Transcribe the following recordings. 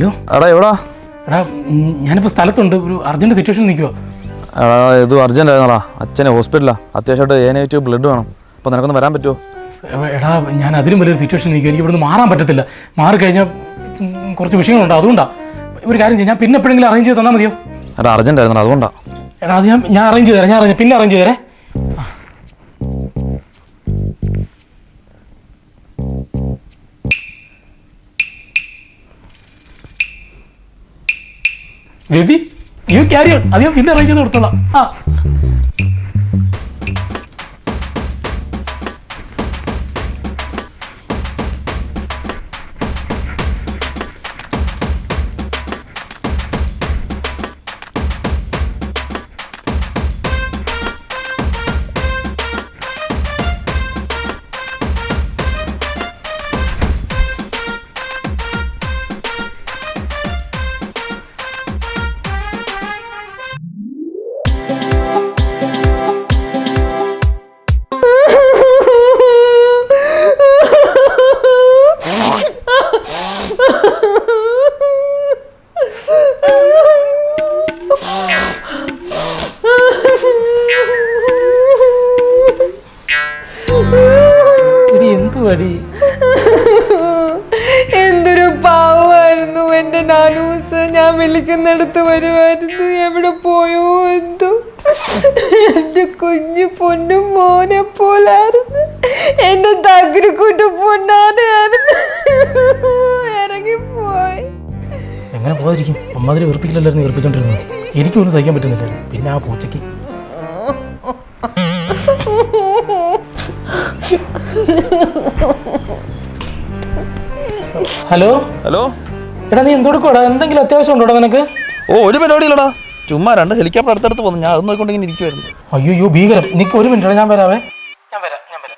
Hello? എടാ എവിടാ? എടാ ഉം, ഞാനിപ്പോൾ സ്ഥലത്തുണ്ട്. ഒരു അർജന്റ് സിറ്റുവേഷൻ നിൽക്കുമോ എടാ ഇത് അർജന്റ് ആയിരുന്നടാ. അച്ഛനെ ഹോസ്പിറ്റലാ. അത്യാവശ്യമായിട്ട് എ നെഗറ്റീവ് ബ്ലഡ് വേണം. അപ്പോൾ നിനക്കൊന്ന് വരാൻ പറ്റുമോ എടാ ഞാൻ അതിലും വലിയൊരു സിറ്റുവേഷൻ നിൽക്കുക എനിക്ക് ഇവിടുന്ന് മാറാൻ പറ്റത്തില്ല. മാറിക്കഴിഞ്ഞാൽ കഴിഞ്ഞാൽ കുറച്ച് വിഷയങ്ങളുണ്ട്. അതുകൊണ്ടാണ് ഒരു കാര്യം ചെയ്യാം. ഞാൻ പിന്നെ എപ്പോഴെങ്കിലും അറേഞ്ച് ചെയ്ത് തന്നാൽ മതിയോ? എടാ അർജന്റ് ആയിരുന്നടാ. അതുകൊണ്ടാ. എടാ അത് ഞാൻ ഞാൻ അറേഞ്ച് ചെയ്ത് തരാം. ഞാൻ അറേഞ്ച് പിന്നെ അറേഞ്ച് ചെയ്ത് തരാം. രവി യു ക്യാരിയർ അധികം പിന്നെ അറേഞ്ച് കൊടുത്തോളാം. ആ. എന്റെ കുഞ്ഞു പൊന്നും മോനെ പോലായിരുന്നു. എന്റെ തകരക്കൂട്ട് പൊന്നാനായിരുന്നു ഇറങ്ങിപ്പോയി. എങ്ങനെ പോകാതിരിക്കും അമ്മാതിരി വെറുപ്പിക്കലല്ലായിരുന്നു വെറുപ്പിച്ചോണ്ടിരുന്നത്? എനിക്കൊന്നും സഹിക്കാൻ പറ്റുന്നില്ലായിരുന്നു പിന്നെ ആ പൂച്ചയ്ക്ക്? ഹലോ? ഹലോ? എടാ നീ എന്തോടുക്കോടാ എന്തെങ്കിലും അത്യാവശ്യം ഉണ്ടോടാ നിനക്ക്? ഓ ഒരു പരിപാടിയില്ലടാ. ചുമ്മാ രണ്ട് ഹെലികോപ്റ്റർ അടുത്തടുത്ത് പോകുന്നു ഞാൻ അത് നോക്കിക്കൊണ്ട് ഇങ്ങനെ ഇരിക്കുമായിരുന്നു അയ്യോ ഭീകരം നിക്ക് ഒരു മിനിറ്റ് ഞാൻ വരാവേ. ഞാൻ വരാം ഞാൻ വരാം.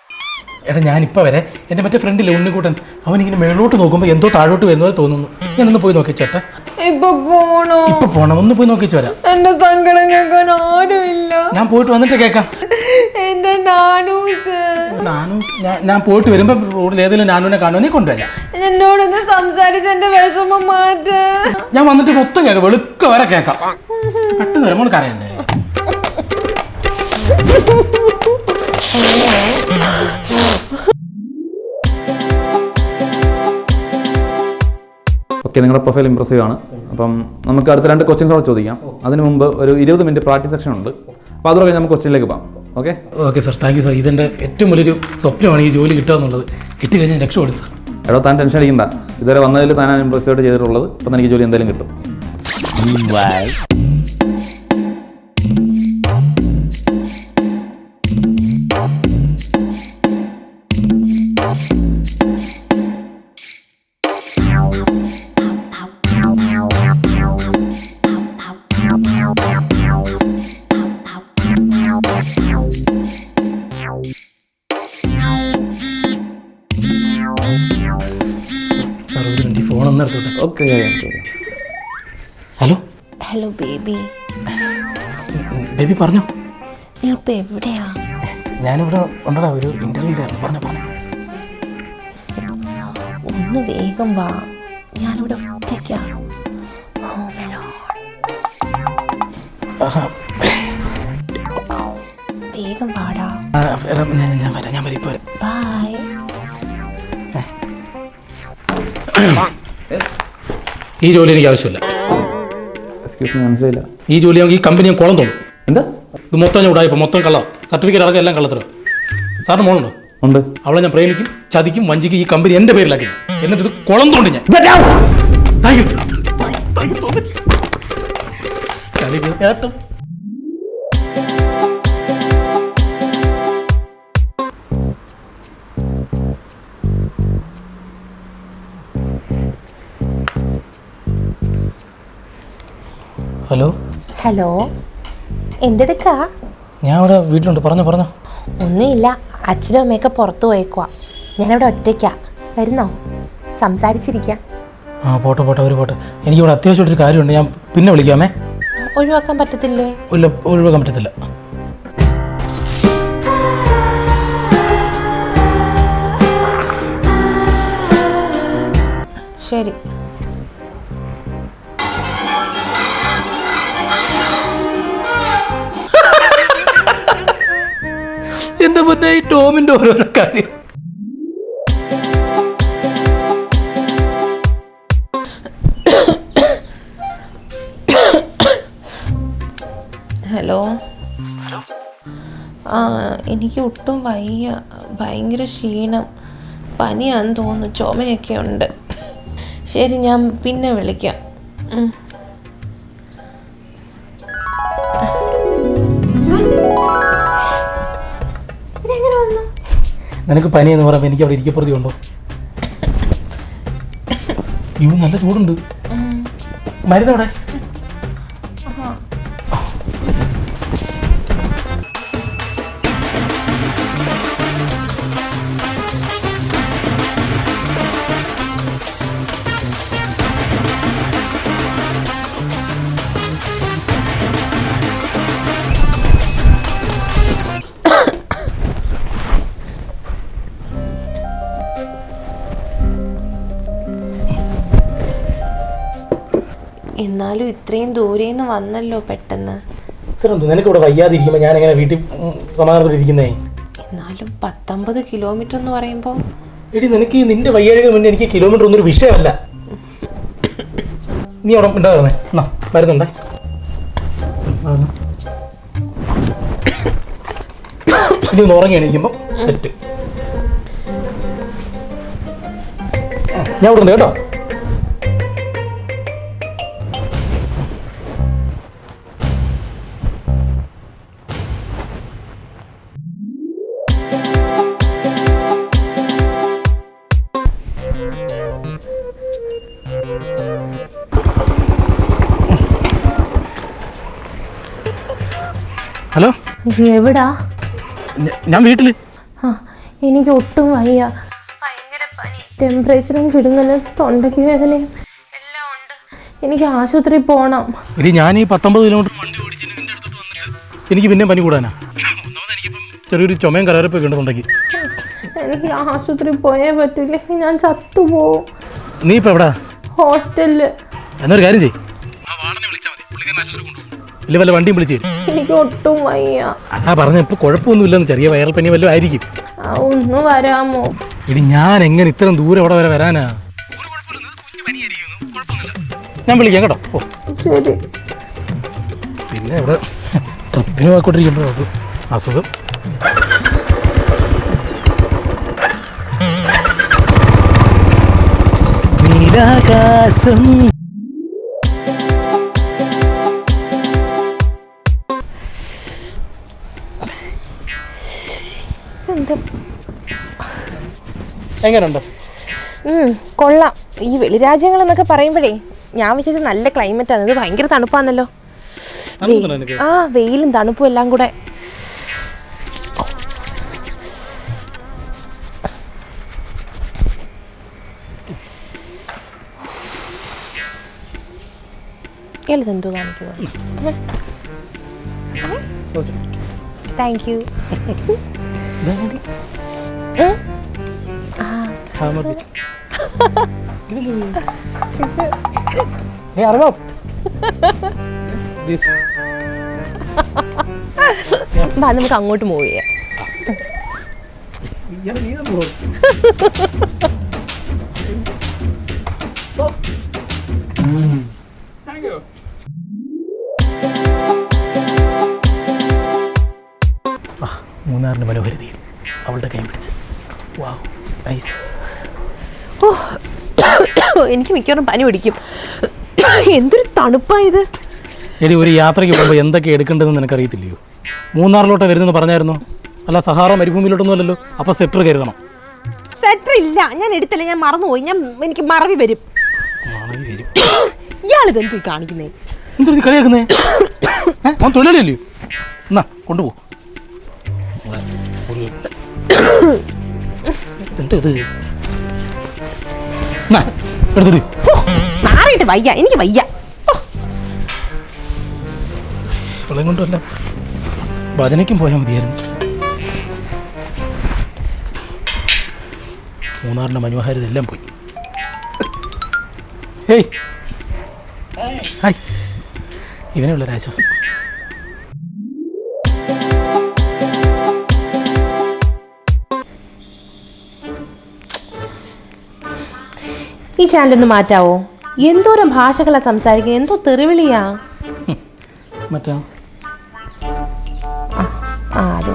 എടാ ഞാനിപ്പോൾ വരെ എന്റെ മറ്റേ ഫ്രണ്ടിലെ ഉണ്ണിക്കൂട്ടൻ. അവൻ ഇങ്ങനെ മേളോട്ട് നോക്കുമ്പോൾ എന്തോ താഴോട്ട് വരുന്ന പോലെ തോന്നുന്നു. ഞാനൊന്ന് പോയി നോക്കി ചേട്ടാ. ഇപ്പൊ പോണോ? ഇപ്പൊ പോണം. ഒന്ന് പോയി നോക്കിച്ച് വരാം. എന്റെ സങ്കടം കേൾക്കാൻ ആരുമില്ല. ഞാൻ പോയിട്ട് വന്നിട്ട് കേൾക്കാം. എന്റെ നാനൂസ് നാനു ഞാൻ ഞാൻ പോയിട്ട് വരുമ്പോൾ റോഡിൽ ഏതെങ്കിലും നാനുവിനെ നീ കൊണ്ടുവരാം. എന്നോടൊന്ന് സംസാരിച്ച് എന്റെ വിഷമം മാറ്റ. ഞാൻ വന്നിട്ട് മൊത്തം കേൾക്കാം. വെളുക്ക വരെ കേൾക്കാം. പെട്ടെന്ന് വരുമ്പോൾ കരയല്ലേ? ഓക്കെ നിങ്ങളുടെ പ്രൊഫൈൽ ഇമ്പ്രസീവ് ആണ്. അപ്പം നമുക്ക് അടുത്ത രണ്ട് ക്വസ്റ്റ്യൻസ് കൂടെ ചോദിക്കാം. അതിന് മുമ്പ് ഒരു ഇരുപത് മിനിറ്റ് പ്രാക്ടീസ് സെക്ഷൻ ഉണ്ട്. അപ്പോൾ അതോടെ നമുക്ക് ക്വസ്റ്റ്യനിലേക്ക് പോകാം. Okay okay sir thank you sir ഇതെന്റെ ഏറ്റവും വലിയൊരു സ്വപ്നമാണ് ഈ ജോലി കിട്ടുക എന്നുള്ളത്. കിട്ടി കഴിഞ്ഞാൽ രക്ഷപ്പെടും സാർ എടോ താൻ ടെൻഷൻ അടിക്കണ്ട. ഇതുവരെ വന്നതിൽ താനാണ് ഇമ്പ്രസീവായിട്ട് ചെയ്തിട്ടുള്ളത്. അപ്പം എനിക്ക് ജോലി എന്തായാലും കിട്ടും. എടുത്തോട്ടെ okay hello? Hello baby. Baby പറഞ്ഞോ. നീ ഇപ്പൊ എവിടെയാ? ഞാനിവിടെ ഉണ്ടടാ ഒരു ഇന്റർവ്യൂലായിരുന്നു പറഞ്ഞോ പറഞ്ഞു. ഒന്ന് വേഗം വാ. ഞാനിവിടെ ഒറ്റയ്ക്കാ. ആഹാ. വേഗം വാടാ. ആ, എടാ, ഞാൻ ഞാൻ വരാം ഞാൻ വരാം ഇപ്പോൾ വരാം. ബൈ ഈ ജോലി എനിക്ക് ആവശ്യമില്ല. എക്സ്ക്യൂസ് മീ മനസ്സിലായില്ല. ഈ ജോലി ഈ കമ്പനി ഞാൻ കുളം തോന്നും. എന്താ? ഇത് മൊത്തം ഞാൻ ഉടായിപ്പോൾ മൊത്തം കള്ള. സർട്ടിഫിക്കറ്റ് അടക്കം എല്ലാം കള്ളത്തരോ. സാറിന് മോളുണ്ടോ? ഉണ്ട്. അവളെ ഞാൻ പ്രേമിക്കും ചതിക്കും വഞ്ചിക്കും ഈ കമ്പനി എന്റെ പേരിലാക്കി എന്നിട്ട് ഇത് കുളം തോണ്ടി ഞാൻ. Thank you sir thank you so much കളി കേട്ടോ ഹലോ? ഹലോ? എന്തെടുക്കാ? ഞാൻ ഇവിടെ വീട്ടിലുണ്ട്. പറഞ്ഞോ പറഞ്ഞോ. ഒന്നുമില്ല. അച്ഛനും അമ്മയൊക്കെ പുറത്തു പോയേക്കുവാ. ഞാനിവിടെ ഒറ്റയ്ക്കാ. വരുന്നോ? സംസാരിച്ചിരിക്കാം. ആ പോട്ടെ പോട്ടെ ഒരു പോട്ടെ. എനിക്ക് എനിക്കിവിടെ അത്യാവശ്യമായിട്ടൊരു കാര്യമുണ്ട്. ഞാൻ പിന്നെ വിളിക്കാമേ. ഒഴിവാക്കാൻ പറ്റത്തില്ലേ? ഇല്ല ഒഴിവാക്കാൻ പറ്റത്തില്ല. ശരി. എന്റെ പറഞ്ഞ ഈ ടോമിന്റെ ഓരോരോ കാര്യം. ഹലോ. ആ എനിക്ക് ഒട്ടും വയ്യ ഭയങ്കര ക്ഷീണം പനിയാന്ന് തോന്നുന്നു ചുമയൊക്കെ ഉണ്ട്. ശരി ഞാൻ പിന്നെ വിളിക്കാം. നിനക്ക് പനി എന്ന് പറയുമ്പോൾ എനിക്ക് അവിടെ ഇരിക്കപ്പുറത്തി ഉണ്ടോ? യു നല്ല ചൂടുണ്ട്. മരുന്ന് അവിടെ എന്നാലും ഇത്രയും ദൂരെ നിന്ന് വന്നല്ലോ പെട്ടെന്ന്. ഇത്ര നിനക്ക് ഇവിടെ വയ്യാതിരിക്കുമ്പോൾ ഞാൻ എങ്ങനെ വീട്ടിൽ സമാധാനത്തിലിരിക്കുന്നേ? എന്നാലും പത്തൊമ്പത് കിലോമീറ്റർ എന്ന് പറയുമ്പോൾ എടി നിനക്ക് ഈ നിന്റെ വയ്യാഴിക മുന്നേ എനിക്ക് കിലോമീറ്റർ ഒന്നും ഒരു വിഷയമല്ല. നീ അവിടെ ഉണ്ടാകുന്നേ എന്നാ മരുന്നുണ്ടേ? ഇനി ഒന്ന് ഉറങ്ങി എണീക്കുമ്പോൾ സെറ്റ്. ഞാൻ ഇവിടെ കേട്ടോ. ഹലോ? എവിടാ? ഞാൻ വീട്ടിൽ ആ എനിക്ക് ഒട്ടും വയ്യ. ഭയങ്കര പനി. ടെമ്പറേച്ചറും കിടുങ്ങലും തൊണ്ടയ്ക്ക് വേദനയും. എല്ലാം ഉണ്ട്. എനിക്ക് ആശുപത്രി പോണം. ഇനി ഞാൻ ഈ പത്തൊമ്പത് കിലോമീറ്റർ വണ്ടി ഓടിച്ച് നിന്റെ അടുത്തോട്ട് വന്നിട്ട് എനിക്ക് പിന്നെ പനി കൂടാനാ. ഒന്നാമത് എനിക്കിപ്പം ചെറിയൊരു ചുമയും കരകരപ്പൊക്കെ ഉണ്ട് തൊണ്ടയ്ക്ക്. എനിക്ക് ആശുപത്രി പോയേ പറ്റില്ല ഞാൻ ചത്തുപോകും നീ ഇപ്പം എവിടാ? ഹോസ്റ്റലിൽ. എന്നൊരു കാര്യം ചെയ്യ്. ഇല്ല വല്ല വണ്ടിയും വിളിച്ചു തരും. എനിക്ക് ഒട്ടും വയ്യ. അതാ പറഞ്ഞ ഇപ്പൊ കുഴപ്പമൊന്നുമില്ലെന്ന് ചെറിയ വൈറൽ പനി വല്ലതും ആയിരിക്കും. ആ, ഒന്ന് വരാമോ? ഇനി ഞാൻ എങ്ങനെ ഇത്രയും ദൂരം അവിടെ വരെ വരാനാ? ഞാൻ വിളിക്കാം കേട്ടോ. ഓ ശരി. പിന്നെ ഇവിടെ ട്രിപ്പിന് പോയിക്കൊണ്ടിരിക്കുമ്പോഴൊക്കെ അസുഖം. നീരാകാശം എങ്ങനെയുണ്ട് കൊള്ളാം. ഈ വെളിരാജ്യങ്ങൾ എന്നൊക്കെ പറയുമ്പോഴേ ഞാൻ വിചാരിച്ച നല്ല ക്ലൈമറ്റ് ആണ്. ഇത് ഭയങ്കര തണുപ്പാണല്ലോ. ആ വെയിലും തണുപ്പും എല്ലാം കൂടെ. ഇയാളിതെന്തോ കാണിക്കുക. താങ്ക് യു മതി. അറിവാം. നമുക്ക് അങ്ങോട്ട് മൂവ് ചെയ്യാം എനിക്ക് മിക്കവാറും പനി പിടിക്കും. എന്തൊരു തണുപ്പായത്? എടി ഒരു യാത്രയ്ക്ക് പോകുമ്പോൾ എന്തൊക്കെ എടുക്കേണ്ടതെന്ന് നിനക്കറിയത്തില്ലയോ? മൂന്നാറിലോട്ട് വരുന്നെന്ന് പറഞ്ഞായിരുന്നു? അല്ല സഹാറ മരുഭൂമിയിലോട്ടൊന്നും അല്ലല്ലോ. അപ്പോൾ സെറ്റർ കരുതണം. സെറ്റർ ഇല്ല. ഞാൻ എടുത്തില്ല. ഞാൻ മറന്നുപോയി. ഞാൻ എനിക്ക് മറവി വരും. ഇയാളിത് എന്തോ കാണിക്കുന്നേ? എന്തൊരു നീ കളിയാക്കുന്നേ? അവൻ തൊഴിലാളിയല്ലയോ എന്നാ കൊണ്ടുപോ. എന്തോ എന്താ ഇത്? എന്നാ. എടുത്തിട്ട് മാറിയിട്ട് വയ്യ എനിക്ക് വയ്യ. വെള്ളം കൊണ്ടുമല്ല ഭജനയ്ക്കും പോയാൽ മതിയായിരുന്നു. മൂന്നാറിന്റെ മനോഹാരിത എല്ലാം പോയി. ഏയ്. ഹായ്. ഇവനുള്ളൊരാശ്വാസം ഈ ചാനലൊന്ന് മാറ്റാവോ? എന്തോരം ഭാഷകളാ സംസാരിക്കുന്നത്? എന്തോ തെറിവിളിയാ. മറ്റേ? ആ അത്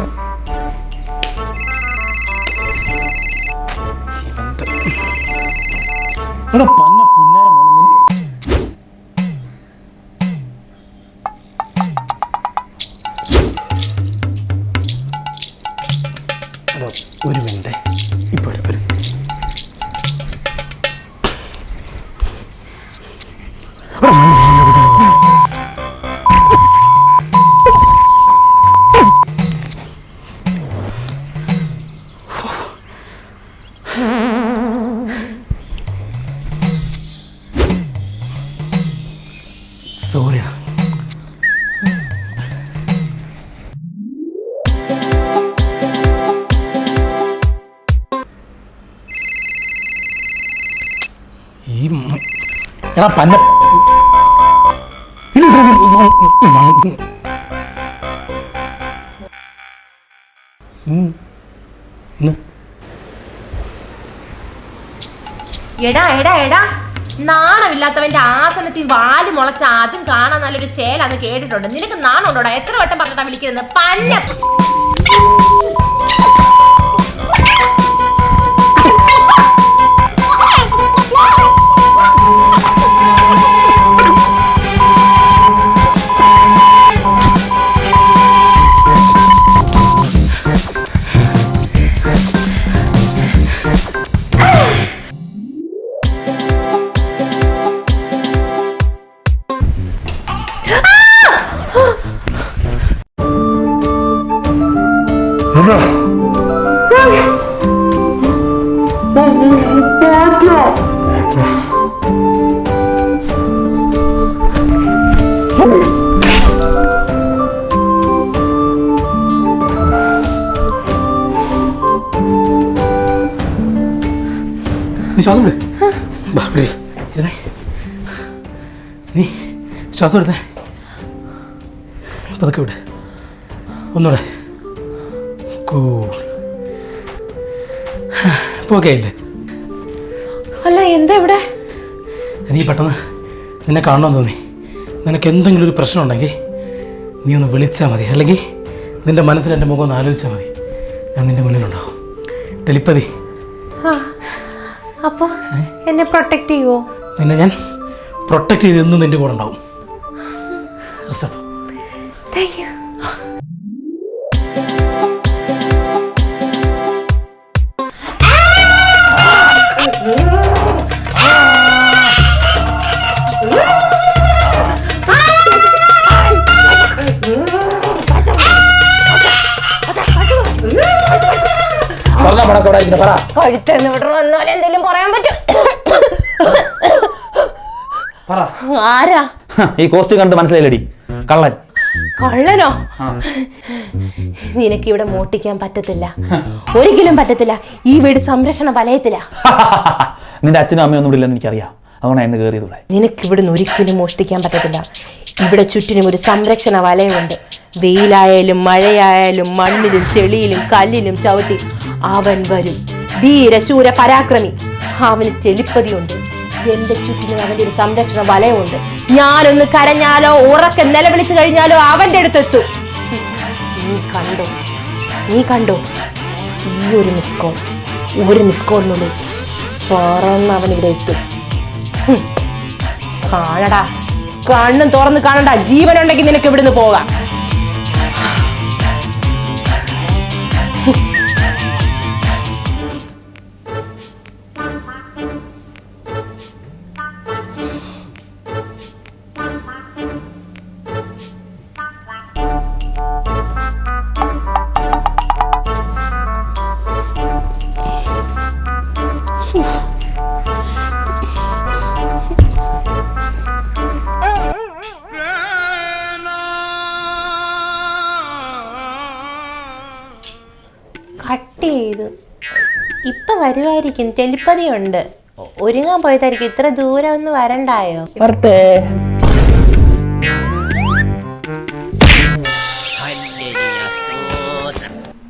പന്ന എടാ പന്ന എടാ എടാ എടാ. നാണമില്ലാത്തവന്റെ ആസനത്തിൽ വാൽ മുളച്ച അതും കാണാൻ നല്ലൊരു ചേലാന്ന് കേട്ടിട്ടുണ്ട്. നിനക്ക് നാണമുണ്ടോടാ? എത്ര വട്ടം പറഞ്ഞിട്ടാ വിളിക്കുന്നത്? പന്ന ശ്വാസം വിട് വാ, ഇവിടെ ഇരുന്നേ നീ ശ്വാസം എടുത്തേ. പതുക്കെ വിട്. ഒന്നുകൂടെ കൂ ഇപ്പോൾ ഓക്കെ ആയില്ലേ? അല്ല എന്താ ഇവിടെ? നീ പെട്ടെന്ന് നിന്നെ കാണണമെന്ന് തോന്നി. നിനക്ക് എന്തെങ്കിലും ഒരു പ്രശ്നം ഉണ്ടെങ്കിൽ നീ ഒന്ന് വിളിച്ചാൽ മതി. അല്ലെങ്കിൽ നിന്റെ മനസ്സിൽ എന്റെ മുഖം ഒന്ന് ആലോചിച്ചാൽ മതി. ഞാൻ നിന്റെ മുന്നിലുണ്ടാവും. ടെലിപ്പതി. ആ. അപ്പൊ എന്നെ പ്രൊട്ടക്ട് ചെയ്യുവോ നിന്നെ ഞാൻ പ്രൊട്ടക്റ്റ് ചെയ്ത് എന്നും നിന്റെ കൂടെ ഉണ്ടാവും താങ്ക് എടുത്തോ. കഴുത്തെന്ന് വിടണം? എന്നാലും എന്തെങ്കിലും പറയാൻ പറ്റും. ആരാ? ഈ കോസ്റ്റ് കണ്ട് മനസ്സിലായില്ലടി. കള്ളൻ. കള്ളനോ? നിനക്ക് ഇവിടെ മോട്ടിക്കാൻ പറ്റത്തില്ല. ഒരിക്കലും പറ്റത്തില്ല. ഈ വീട് സംരക്ഷണ വലയത്തില. നിന്റെ അച്ഛനും അമ്മയും ഒന്നും ഇല്ലെന്ന് എനിക്കറിയാം. അതുകൊണ്ടാണ് എന്നെ കയറിയത് ഇവിടെ നിന്ന് ഒരിക്കലും മോഷ്ടിക്കാൻ പറ്റത്തില്ല. ഇവിടെ ചുറ്റിനും ഒരു സംരക്ഷണ വലയമുണ്ട്. വെയിലായാലും മഴയായാലും മണ്ണിലും ചെളിയിലും കല്ലിലും ചവിട്ടി അവൻ വരും. ധീരശൂര പരാക്രമി. അവന് ചെലിപ്പതിയുണ്ട് എന്റെ ചുറ്റിനും അവന്റെ ഒരു സംരക്ഷണ വലയമുണ്ട് ഞാനൊന്ന് കരഞ്ഞാലോ ഉറക്കെ നിലവിളിച്ചു കഴിഞ്ഞാലോ അവന്റെ അടുത്തെത്തും. നീ കണ്ടോ? നീ കണ്ടോ? ഈ ഒരു മിസ് കോൾ ഒരു മിസ് കോളിനുള്ളിൽ പറന്ന് അവൻ ഇവിടെ എത്തും. കാണടാ. കണ്ണും തുറന്ന് കാണണ്ട. ജീവനുണ്ടെങ്കിൽ നിനക്ക് ഇവിടുന്ന് പോകാം. കട്ട് ചെയ്തു. ഇപ്പൊ വരുമായിരിക്കും ചെലിപ്പതിയുണ്ട് ഒരുങ്ങാൻ പോയതായിരിക്കും. ഇത്ര ദൂരം ഒന്ന് വരണ്ടായോ?